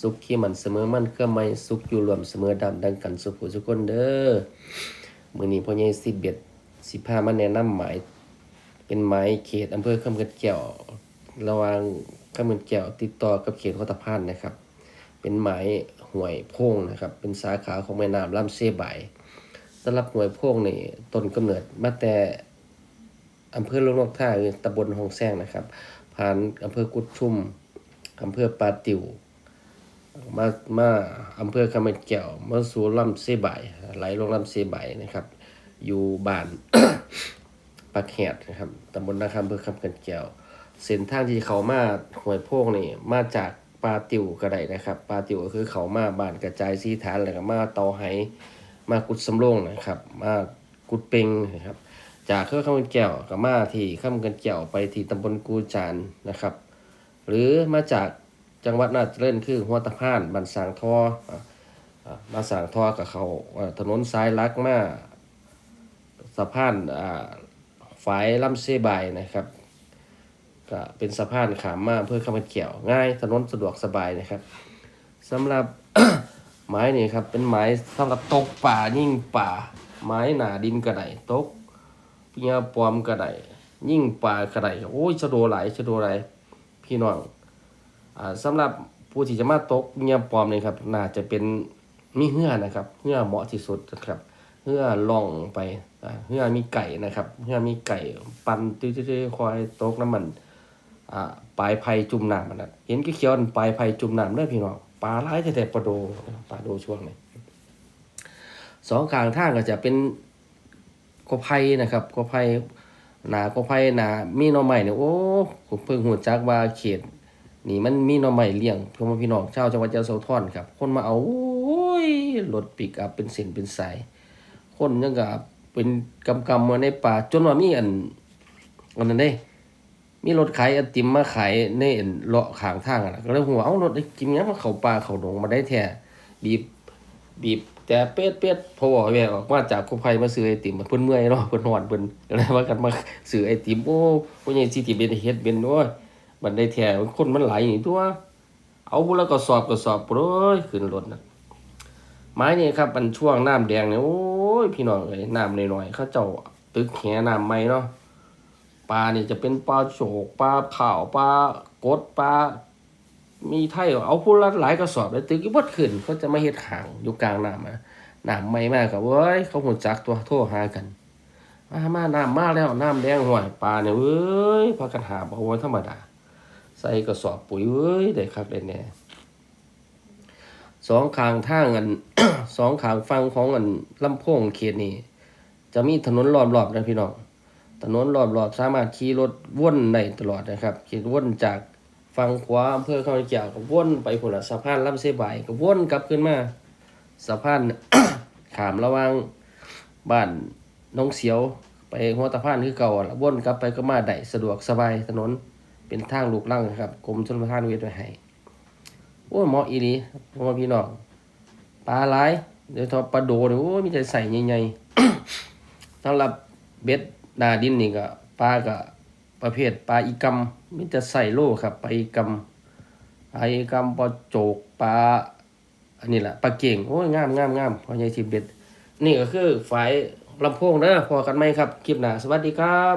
สุขที่มันเสมอมันก็ไม่สุขอยู่รวมเสมอดำดังกันสุขผู้ทุกคนเด้อมือนี้พ่อใหญ่สิบเบ็ดสิพามาแนะนำหมายเป็นหมายเขตอำเภอคำเกิดแก้วระว่างคำเกิดแก้วติดต่อกับเขตวัตพานนะครับ เป็นหมายห่วยโพงนะครับ เป็นสาขาของแม่น้ำลำเซบายสำหรับห่วยโพงนี่ต้นกำเนิดมาแต่อำเภอลงนกท่าคือตำบลหงแซงนะครับ ผ่านอำเภอกุดชุมอำเภอปาติว มามาอำเภอคำเม็ดแก้วมาสู่ลำเซบายไหลลงลำเซบายนะครับ อยู่บ้านปักแหดนะครับตำบลนาคำอำเภอคำเม็ดแก้วเส้นทางที่เขามาห้วยโพกนี่มาจากปลาติวก็ไดนะครับปลาติวก็คือเขามาบ้านกระจายสีฐานแล้วก็มาเตาไหมากุดสำโรงนะครับ มากุดเปงนะครับ จากเครือข้าวมันแก้วก็มาที่ข้าวมันแก้วไปที่ตำบลกูจานนะครับ หรือมาจาก จังหวัดน่าเจริญคือหัวตะพานบันสางทออะอะมาสางทอกับเขาถนนสายลักมาสะพานอ่าฝายลำเซบายนะครับก็เป็นสะพานขามมาเพื่อข้ามเกี่ยว ง่ายถนนสะดวกสบายนะครับสำหรับไม้นี่ครับเป็นไม้สำหรับตกป่ายิ่งป่า ไม้หนาดินกระไดตกเปียปลอมกระไดยิ่งป่ากระไดโอ้ยชะโดหลายชะโดหลายพี่น้อง อ่าสำหรับผู้ที่จะมาตกเงียปลอมนี่ครับน่าจะเป็นมีเหื่อนะครับเหื่อเหมาะที่สุดนะครับเหื่อล่องไปเหื่อมีไก่นะครับเหื่อมีไก่ปันตื้อๆคอยตกน้ำมันอ่าปลายไผ่จุ่มน้ำมันนะเห็นเขียวปลายไผ่จุ่มน้ำเด้อพี่น้องปลาหลายแต่ปลาโดปลาโดช่วงนี้สองข้างทางก็จะเป็นกอไผ่นะครับกอไผ่หนากอไผ่หนามีน่อไม้เนี่ยโอ้ผมเพิ่งหูจักว่าเขต นี่มันมีหน่อไม้เลี้ยงพ่อนพี่น้องชาวจังหวัดยะโสธรครับ คนมาเอาโอ้ยรถปิกอัพเป็นเส้นเป็นสาย คนยังกับเป็นกำกำมาในป่าจนว่ามีอันอันนั้นเด้ มีรถขายไอติมมาขายในเลาะข้างทางอะนะก็เลยหัวเอารถไอติมเนี้ยมาเข้าป่าเข้าดงมาได้แท้บีบบีบแต่เป็ดเป็ดพอบอกแม่ออกมาจากกุภัยมาซื้อไอติมเพิ่นเมื่อยเนาะเพิ่นหอนเพิ่นก็เลยว่ากันมาซื้อไอติมโอ้ผู้ใหญ่สิติเป็นเฮ็ดเป็นโอ้ย บัดได้แท้คนมันไหลายนี่ตัว เอาผู้แล้วก็สอบก็สอบโอ้ยขึ้นรถนะไม้นี่ครับมันช่วงน้ำแดงเนี่ยโอ้ยพี่น้องเอ้ยน้ำน้อยๆเขาเจ้าตึกแหน้ำใหม่เนาะปลาเนี่ยจะเป็นปลาโฉกปลาขาวปลากดปลามีไทยเอาผู้ละหลายกระสอบเลยตึกอีบดขึ้นเขาจะไมาเฮ็ดหางอยู่กลางน้ำอะน้ำไม่มากกับเว้ยเขาหุ่นจักตัวโทรหากันมามาน้ำมาแล้วน้ำแดงห่วยปลาเนี่ยเว้ยพากันหาเอาไว้ธรรมดา ใส่กระสอบปุ๋ยเว้ยได้ครับได้แน่สองข้างทางอันสองข้างฟังของอันลำโพงเขตนี้จะมีถนนรอบๆนะพี่น้องถนนรอบๆสามารถขี่รถวนได้ตลอดนะครับขี่วนจากฝั่งขวาอำเภอเขาเกี่ยวก็วนไปพุ่นลสะพานลำเสบายก็วนกลับขึ้นมาสะพานขามระว่างบ้านน้องเสียว ไปหัวตะพานคือเก่าละวนกลับไปก็มาได้สะดวกสบายถนน เป็นทางลูกลังครับกรมชลประทานเวทไว้ให้โอ้ยเหมาะอีหลีพ่อแม่พี่น้องปลาหลายเดี๋ยวทอปลาโดเนี่ยโอ้ยมีแต่ใส่ใหญ่ๆสำหรับเบ็ดนาดินนี่ก็ปลาก็ประเภทปลาอีกำมีแต่ใส่โลครับปลาอีกำปลาอีกำปลาโจกปลาอันนี้แหละปลาเก่งโอ้ยงามงามงามพอใหญ่สิเบ็ด นี่ก็คือฝ่ายลำโพงเด้อพอกันไหมครับ คลิปหน้าสวัสดีครับ